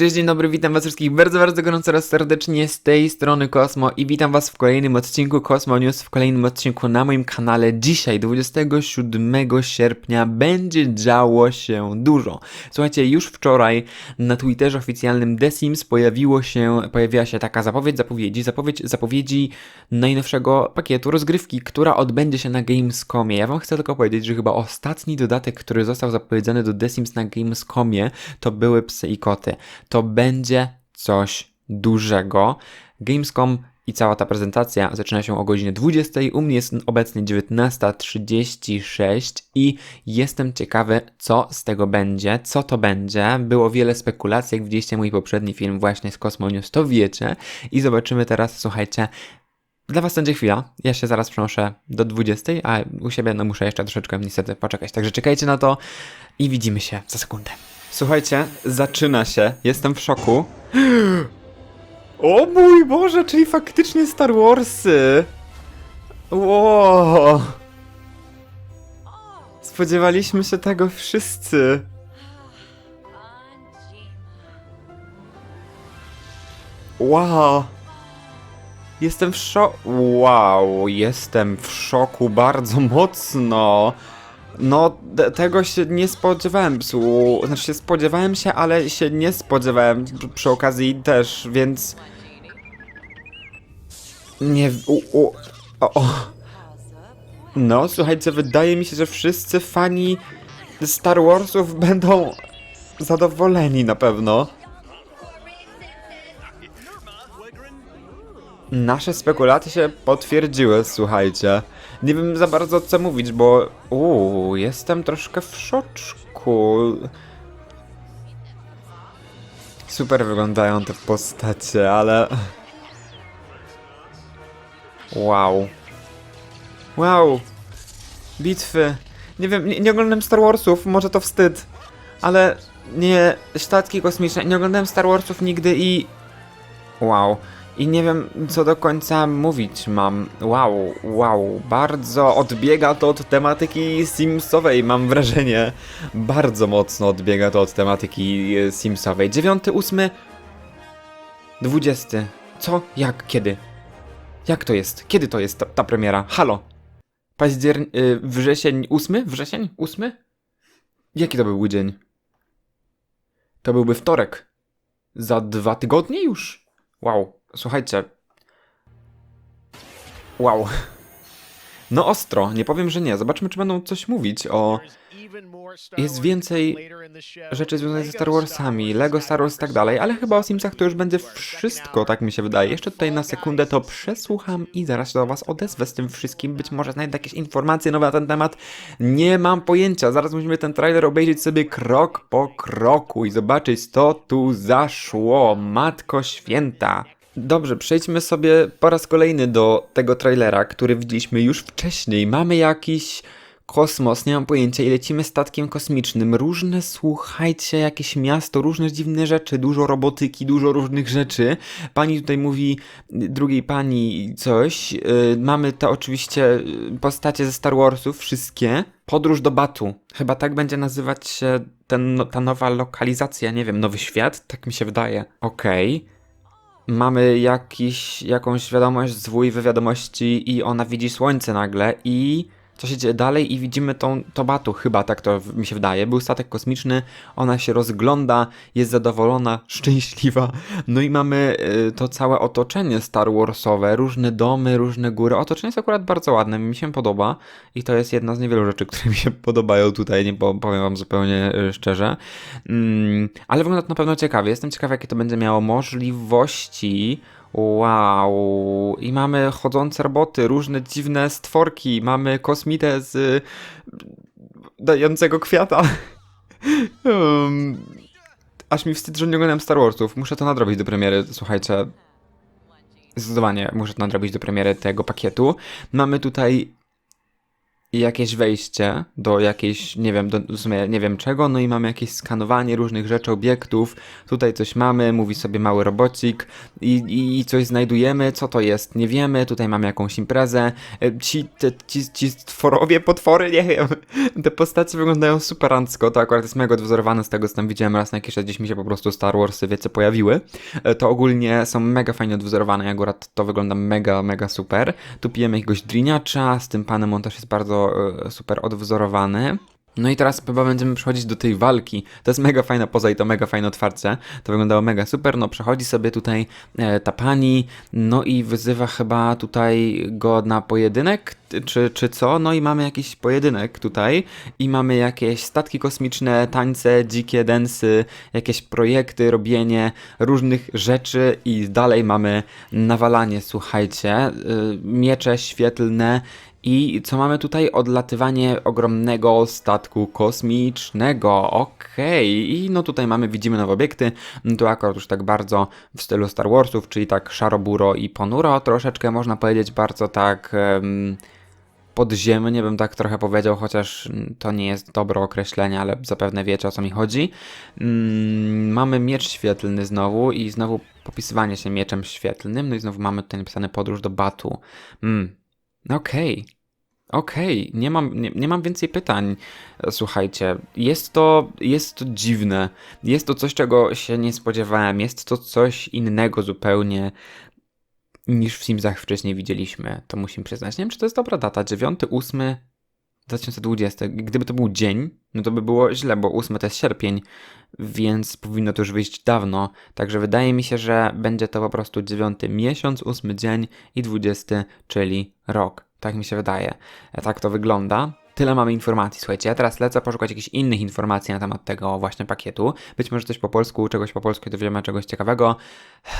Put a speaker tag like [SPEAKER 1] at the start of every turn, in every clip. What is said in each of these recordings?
[SPEAKER 1] Cześć, dzień dobry, witam was wszystkich bardzo, bardzo gorąco oraz serdecznie z tej strony Kosmo i witam was w kolejnym odcinku Kosmo News, w kolejnym odcinku na moim kanale. Dzisiaj, 27 sierpnia, będzie działo się dużo. Słuchajcie, już wczoraj na Twitterze oficjalnym The Sims pojawiło się, pojawiła się taka zapowiedź zapowiedzi, zapowiedź zapowiedzi najnowszego pakietu rozgrywki, która odbędzie się na Gamescomie. Ja wam chcę tylko powiedzieć, że chyba ostatni dodatek, który został zapowiedziany do The Sims na Gamescomie, to były psy i koty. To będzie coś dużego. Gamescom i cała ta prezentacja zaczyna się o godzinie 20. U mnie jest obecnie 19.36 i jestem ciekawy, co z tego będzie, co to będzie. Było wiele spekulacji, jak widzieliście mój poprzedni film właśnie z Cosmo News, to wiecie. I zobaczymy teraz, słuchajcie, dla Was będzie chwila. Ja się zaraz przenoszę do 20, a u siebie no muszę jeszcze troszeczkę niestety poczekać. Także czekajcie na to i widzimy się za sekundę. Słuchajcie, zaczyna się. Jestem w szoku. O mój Boże, czyli faktycznie Star Warsy. Wow. Spodziewaliśmy się tego wszyscy. Wow. Jestem w szoku. Wow, jestem w szoku bardzo mocno. No, te- tego się nie spodziewałem. Psu. Znaczy, się spodziewałem się, ale się nie spodziewałem pr- przy okazji też, więc. Nie. U, u, o, o. No, słuchajcie, wydaje mi się, że wszyscy fani Star Warsów będą zadowoleni na pewno. Nasze spekulacje się potwierdziły, słuchajcie. Nie wiem za bardzo co mówić, bo uuu, jestem troszkę w szoczku. Super wyglądają te postacie, ale... Wow. Wow. Bitwy. Nie wiem, nie, nie oglądałem Star Warsów, może to wstyd, ale nie, statki kosmiczne, nie oglądałem Star Warsów nigdy i... Wow. I nie wiem, co do końca mówić mam. Wow, wow, bardzo odbiega to od tematyki Simsowej, mam wrażenie. Bardzo mocno odbiega to od tematyki e, Simsowej. Dziewiąty, ósmy, dwudziesty. Co? Jak? Kiedy? Jak to jest? Kiedy to jest ta, ta premiera? Halo? Październik... Y, wrzesień... ósmy? Wrzesień? Ósmy? Jaki to byłby dzień? To byłby wtorek. Za dwa tygodnie już? Wow, słuchajcie. Wow. No ostro, nie powiem, że nie. Zobaczmy, czy będą coś mówić o
[SPEAKER 2] Jest więcej
[SPEAKER 1] rzeczy związanych ze Star Warsami, Lego Star Wars i tak dalej, ale chyba o Simsach to już będzie wszystko, tak mi się wydaje. Jeszcze tutaj na sekundę to przesłucham i zaraz się do was odezwę z tym wszystkim. Być może znajdę jakieś informacje nowe na ten temat. Nie mam pojęcia. Zaraz musimy ten trailer obejrzeć sobie krok po kroku i zobaczyć, co tu zaszło. Matko Święta. Dobrze, przejdźmy sobie po raz kolejny do tego trailera, który widzieliśmy już wcześniej. Mamy jakiś kosmos, nie mam pojęcia, i lecimy statkiem kosmicznym. Różne, słuchajcie, jakieś miasto, różne dziwne rzeczy, dużo robotyki, dużo różnych rzeczy. Pani tutaj mówi drugiej pani coś. Yy, mamy te oczywiście yy, postacie ze Star Warsów, wszystkie. Podróż do Batu. Chyba tak będzie nazywać się ten, no, ta nowa lokalizacja, nie wiem, nowy świat? Tak mi się wydaje. Okej mamy jakiś, jakąś wiadomość z WiFi wiadomości i ona widzi słońce nagle i co się dzieje dalej i widzimy tą Tobatu, chyba tak to mi się wydaje. Był statek kosmiczny, ona się rozgląda, jest zadowolona, szczęśliwa. No i mamy y, to całe otoczenie Star Warsowe, różne domy, różne góry. Otoczenie jest akurat bardzo ładne, mi się podoba i to jest jedna z niewielu rzeczy, które mi się podobają tutaj, nie po- powiem wam zupełnie y, szczerze. Mm, ale wygląda to na pewno ciekawie. Jestem ciekawy, jakie to będzie miało możliwości. Wow. I mamy chodzące roboty, różne dziwne stworki. Mamy kosmitę z y, dającego kwiata. um, aż mi wstyd, że nie oglądam Star Warsów. Muszę to nadrobić do premiery, słuchajcie. Zdecydowanie muszę to nadrobić do premiery tego pakietu. Mamy tutaj jakieś wejście do jakiejś, nie wiem, do, nie wiem czego, no i mamy jakieś skanowanie różnych rzeczy, obiektów, tutaj coś mamy, mówi sobie mały robocik i, i, i coś znajdujemy, co to jest, nie wiemy, tutaj mamy jakąś imprezę, E, ci, te, ci, ci stworowie, potwory, nie wiem, te postacie wyglądają superancko, to akurat jest mega odwzorowane z tego, co tam widziałem raz na jakiś czas, gdzieś mi się po prostu Star Warsy, wiecie, pojawiły, E, to ogólnie są mega fajnie odwzorowane, akurat to wygląda mega, mega super, tu pijemy jakiegoś driniacza, z tym panem on też jest bardzo e, super odwzorowany. No i teraz chyba będziemy przechodzić do tej walki. To jest mega fajna poza i to mega fajne otwarcie. To wyglądało mega super. No przechodzi sobie tutaj e, ta pani, no i wyzywa chyba tutaj go na pojedynek, czy, czy co? No i mamy jakiś pojedynek tutaj i mamy jakieś statki kosmiczne, tańce, dzikie densy, jakieś projekty, robienie różnych rzeczy i dalej mamy nawalanie, słuchajcie, y, miecze świetlne i co mamy tutaj? Odlatywanie ogromnego statku kosmicznego. Okej. I no tutaj mamy, widzimy nowe obiekty. No To akurat już tak bardzo w stylu Star Warsów, czyli tak szaro-buro i ponuro. Troszeczkę można powiedzieć bardzo tak... em, podziemnie bym tak trochę powiedział, chociaż to nie jest dobre określenie, ale zapewne wiecie o co mi chodzi. Mm, mamy miecz świetlny znowu i znowu popisywanie się mieczem świetlnym, no i znowu mamy tutaj napisane podróż do Batu. Mm. Okej. Okej, nie, mam, nie, nie mam więcej pytań. Słuchajcie, jest to, jest to dziwne. Jest to coś, czego się nie spodziewałem. Jest to coś innego zupełnie niż w Simsach wcześniej widzieliśmy. To musimy przyznać. Nie wiem, czy to jest dobra data. 9, 8, 2020. Gdyby to był dzień, no to by było źle, bo 8 to jest sierpień, więc powinno to już wyjść dawno. Także wydaje mi się, że będzie to po prostu 9 miesiąc, 8 dzień i 20, czyli rok. Tak mi się wydaje. E, Tak to wygląda. Tyle mamy informacji. Słuchajcie, ja teraz lecę poszukać jakichś innych informacji na temat tego właśnie pakietu. Być może coś po polsku, czegoś po polsku dowiemy czegoś ciekawego.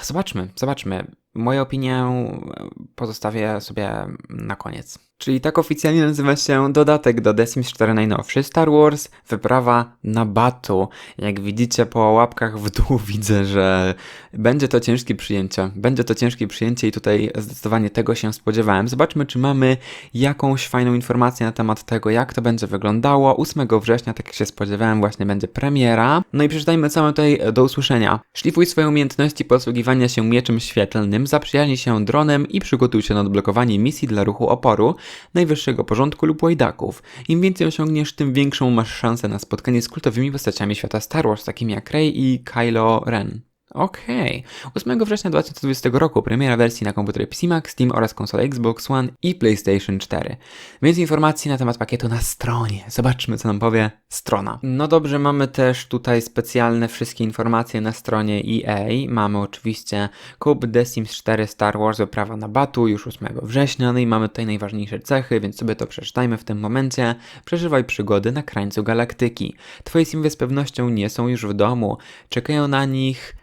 [SPEAKER 1] Zobaczmy, zobaczmy. Moją opinię e, pozostawię sobie na koniec. Czyli tak oficjalnie nazywa się dodatek do The Sims 4 najnowszy Star Wars Wyprawa na Batu. Jak widzicie po łapkach w dół widzę, że będzie to ciężkie przyjęcie. Będzie to ciężkie przyjęcie i tutaj zdecydowanie tego się spodziewałem. Zobaczmy, czy mamy jakąś fajną informację na temat tego, jak to będzie wyglądało. 8 września, tak jak się spodziewałem, właśnie będzie premiera. No i przeczytajmy całe tutaj do usłyszenia. Szlifuj swoje umiejętności posługiwania się mieczem świetlnym, zaprzyjaźnij się dronem i przygotuj się na odblokowanie misji dla ruchu oporu, najwyższego porządku lub łajdaków. Im więcej osiągniesz, tym większą masz szansę na spotkanie z kultowymi postaciami świata Star Wars, takimi jak Rey i Kylo Ren. Okej. 8 września 2020 roku premiera wersji na komputery PC Max, Steam oraz konsole Xbox One i PlayStation 4. Więcej informacji na temat pakietu na stronie. Zobaczmy, co nam powie strona. No dobrze, mamy też tutaj specjalne wszystkie informacje na stronie EA. Mamy oczywiście kup The Sims 4 Star Wars Wyprawa na Batu już 8 września. No i mamy tutaj najważniejsze cechy, więc sobie to przeczytajmy w tym momencie. Przeżywaj przygody na krańcu galaktyki. Twoje Simwy z pewnością nie są już w domu. Czekają na nich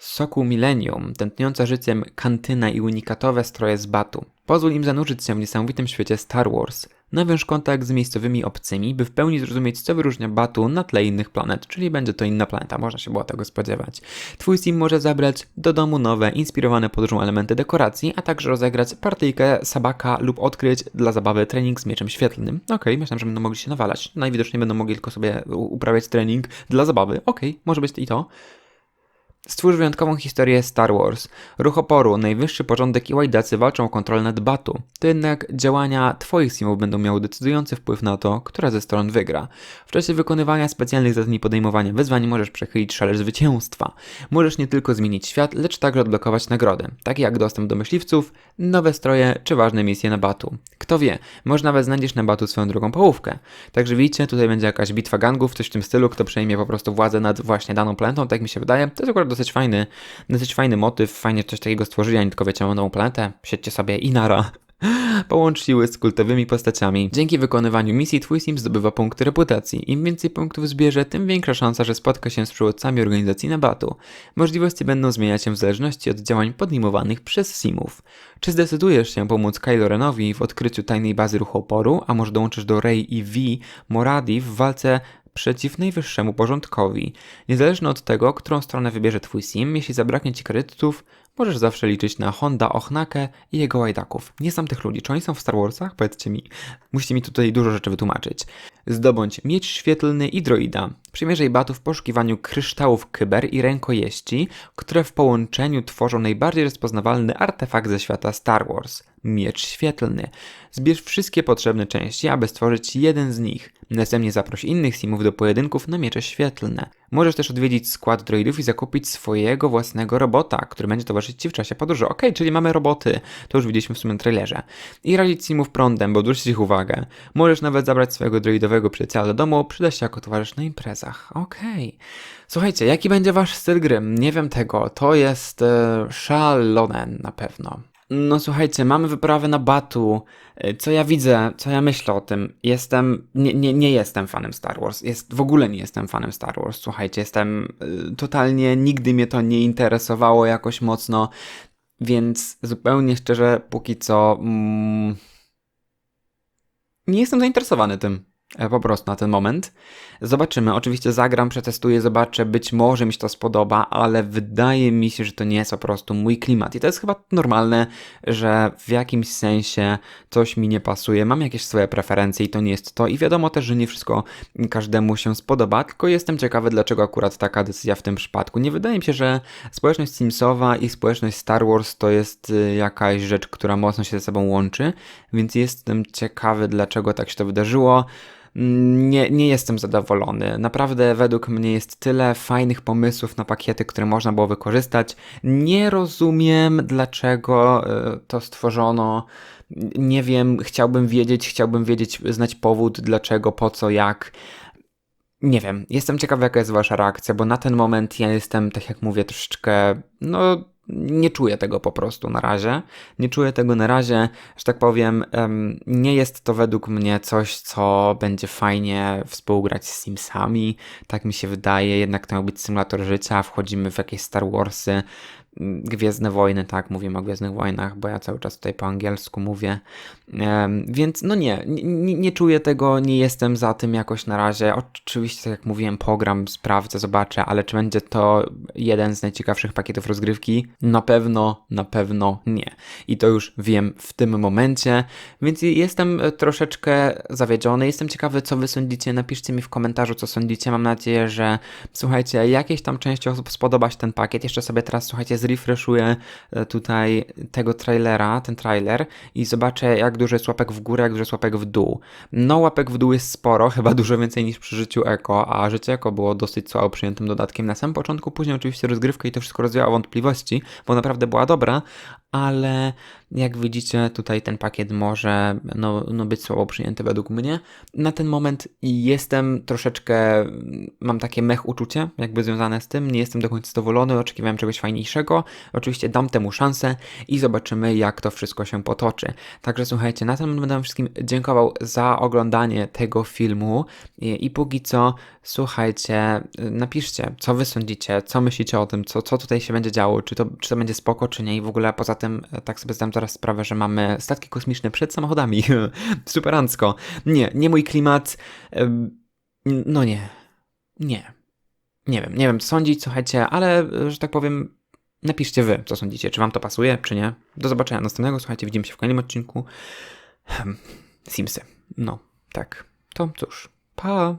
[SPEAKER 1] Soku Millennium, tętniąca życiem kantyna i unikatowe stroje z batu. Pozwól im zanurzyć się w niesamowitym świecie Star Wars. Nawiąż kontakt z miejscowymi obcymi, by w pełni zrozumieć, co wyróżnia Batu na tle innych planet, czyli będzie to inna planeta, można się było tego spodziewać. Twój sim może zabrać do domu nowe, inspirowane podróżą elementy dekoracji, a także rozegrać partyjkę sabaka lub odkryć dla zabawy trening z mieczem świetlnym. Okej, myślałem, że będą mogli się nawalać. Najwidoczniej będą mogli tylko sobie uprawiać trening dla zabawy. Okej, może być i to. Stwórz wyjątkową historię Star Wars. Ruch oporu, najwyższy porządek i łajdacy walczą o kontrolę nad Batu. To jednak działania Twoich simów będą miały decydujący wpływ na to, która ze stron wygra. W czasie wykonywania specjalnych zadań i podejmowania wyzwań możesz przechylić szale zwycięstwa. Możesz nie tylko zmienić świat, lecz także odblokować nagrody, takie jak dostęp do myśliwców, nowe stroje czy ważne misje na Batu. Kto wie, może nawet znajdziesz na Batu swoją drugą połówkę. Także widzicie, tutaj będzie jakaś bitwa gangów, coś w tym stylu, kto przejmie po prostu władzę nad właśnie daną planetą, tak mi się wydaje. To jest akurat dosyć fajny, dosyć fajny motyw, fajnie coś takiego stworzyli, a nie tylko wiecie, nową planetę, siedźcie sobie i nara. Połącz siły z kultowymi postaciami. Dzięki wykonywaniu misji twój sim zdobywa punkty reputacji. Im więcej punktów zbierze, tym większa szansa, że spotka się z przywódcami organizacji na batu. Możliwości będą zmieniać się w zależności od działań podejmowanych przez simów. Czy zdecydujesz się pomóc Kylo Renowi w odkryciu tajnej bazy ruchu oporu, a może dołączysz do Rey i V Moradi w walce przeciw najwyższemu porządkowi. Niezależnie od tego, którą stronę wybierze twój sim, jeśli zabraknie ci kredytów, możesz zawsze liczyć na Honda Ochnakę i jego łajdaków. Nie znam tych ludzi. Czy oni są w Star Warsach? Powiedzcie mi. Musicie mi tutaj dużo rzeczy wytłumaczyć. Zdobądź miecz świetlny i droida. Przymierzaj batu w poszukiwaniu kryształów kyber i rękojeści, które w połączeniu tworzą najbardziej rozpoznawalny artefakt ze świata Star Wars. Miecz świetlny. Zbierz wszystkie potrzebne części, aby stworzyć jeden z nich. Następnie zaproś innych simów do pojedynków na miecze świetlne. Możesz też odwiedzić skład droidów i zakupić swojego własnego robota, który będzie towarzyszyć Ci w czasie podróży. Okej, czyli mamy roboty, to już widzieliśmy w sumie trailerze. I radzić simów prądem, bo zwrócić ich uwagę. Możesz nawet zabrać swojego droidowego przyjaciela do domu, przyda się jako towarzysz na imprezach. Okej. Słuchajcie, jaki będzie Wasz styl gry? Nie wiem tego, to jest e, szalone na pewno. No słuchajcie, mamy wyprawę na Batu. E, Co ja widzę, co ja myślę o tym? Jestem, nie, nie, nie jestem fanem Star Wars. Jest, w ogóle nie jestem fanem Star Wars. Słuchajcie, jestem y, totalnie, nigdy mnie to nie interesowało jakoś mocno, więc zupełnie szczerze, póki co mm, nie jestem zainteresowany tym. E, Po prostu na ten moment. Zobaczymy. Oczywiście zagram, przetestuję, zobaczę. Być może mi się to spodoba, ale wydaje mi się, że to nie jest po prostu mój klimat. I to jest chyba normalne, że w jakimś sensie coś mi nie pasuje. Mam jakieś swoje preferencje i to nie jest to. I wiadomo też, że nie wszystko każdemu się spodoba, tylko jestem ciekawy, dlaczego akurat taka decyzja w tym przypadku. Nie wydaje mi się, że społeczność Simsowa i społeczność Star Wars to jest y, jakaś rzecz, która mocno się ze sobą łączy, więc jestem ciekawy, dlaczego tak się to wydarzyło. Nie, nie jestem zadowolony. Naprawdę, według mnie jest tyle fajnych pomysłów na pakiety, które można było wykorzystać. Nie rozumiem, dlaczego y, to stworzono. Nie wiem, chciałbym wiedzieć, chciałbym wiedzieć, znać powód, dlaczego, po co, jak. Nie wiem, jestem ciekawy, jaka jest wasza reakcja, bo na ten moment ja jestem, tak jak mówię, troszeczkę, no, nie czuję tego po prostu na razie. Nie czuję tego na razie, że tak powiem, em, nie jest to według mnie coś, co będzie fajnie współgrać z Simsami. Tak mi się wydaje, jednak to miał być symulator życia, wchodzimy w jakieś Star Warsy, Gwiezdne Wojny, tak, mówimy o Gwiezdnych Wojnach, bo ja cały czas tutaj po angielsku mówię. Więc no nie, nie, nie czuję tego, nie jestem za tym jakoś na razie. Oczywiście, tak jak mówiłem, pogram, sprawdzę, zobaczę, ale czy będzie to jeden z najciekawszych pakietów rozgrywki? Na pewno, na pewno nie. I to już wiem w tym momencie, więc jestem e, troszeczkę zawiedziony. Jestem ciekawy, co wy sądzicie. Napiszcie mi w komentarzu, co sądzicie. Mam nadzieję, że słuchajcie, jakiejś tam części osób spodoba się ten pakiet. Jeszcze sobie teraz, słuchajcie, zrefreshuję e, tutaj tego trailera, ten trailer i zobaczę, jak dużo jest łapek w górę, jak dużo jest łapek w dół. No, łapek w dół jest sporo, chyba dużo więcej niż przy życiu Eko, a życie Eko było dosyć słabo przyjętym dodatkiem na samym początku, później oczywiście rozgrywka i to wszystko rozwiało wątpliwości, bo naprawdę była dobra, ale jak widzicie, tutaj ten pakiet może no, no być słabo przyjęty według mnie. Na ten moment jestem troszeczkę, mam takie mech uczucie, jakby związane z tym, nie jestem do końca zadowolony, oczekiwałem czegoś fajniejszego. Oczywiście dam temu szansę i zobaczymy, jak to wszystko się potoczy. Także słuchajcie, na ten moment będę wszystkim dziękował za oglądanie tego filmu i, i póki co, słuchajcie, napiszcie, co wy sądzicie, co myślicie o tym, co, co tutaj się będzie działo, czy to, czy to będzie spoko, czy nie i w ogóle poza tak sobie zdam teraz sprawę, że mamy statki kosmiczne przed samochodami, superancko. Nie, nie mój klimat, no nie, nie, nie wiem, nie wiem co sądzić, słuchajcie, ale, że tak powiem, napiszcie wy, co sądzicie, czy wam to pasuje, czy nie. Do zobaczenia następnego, słuchajcie, widzimy się w kolejnym odcinku. Simsy, no, tak, to cóż, pa!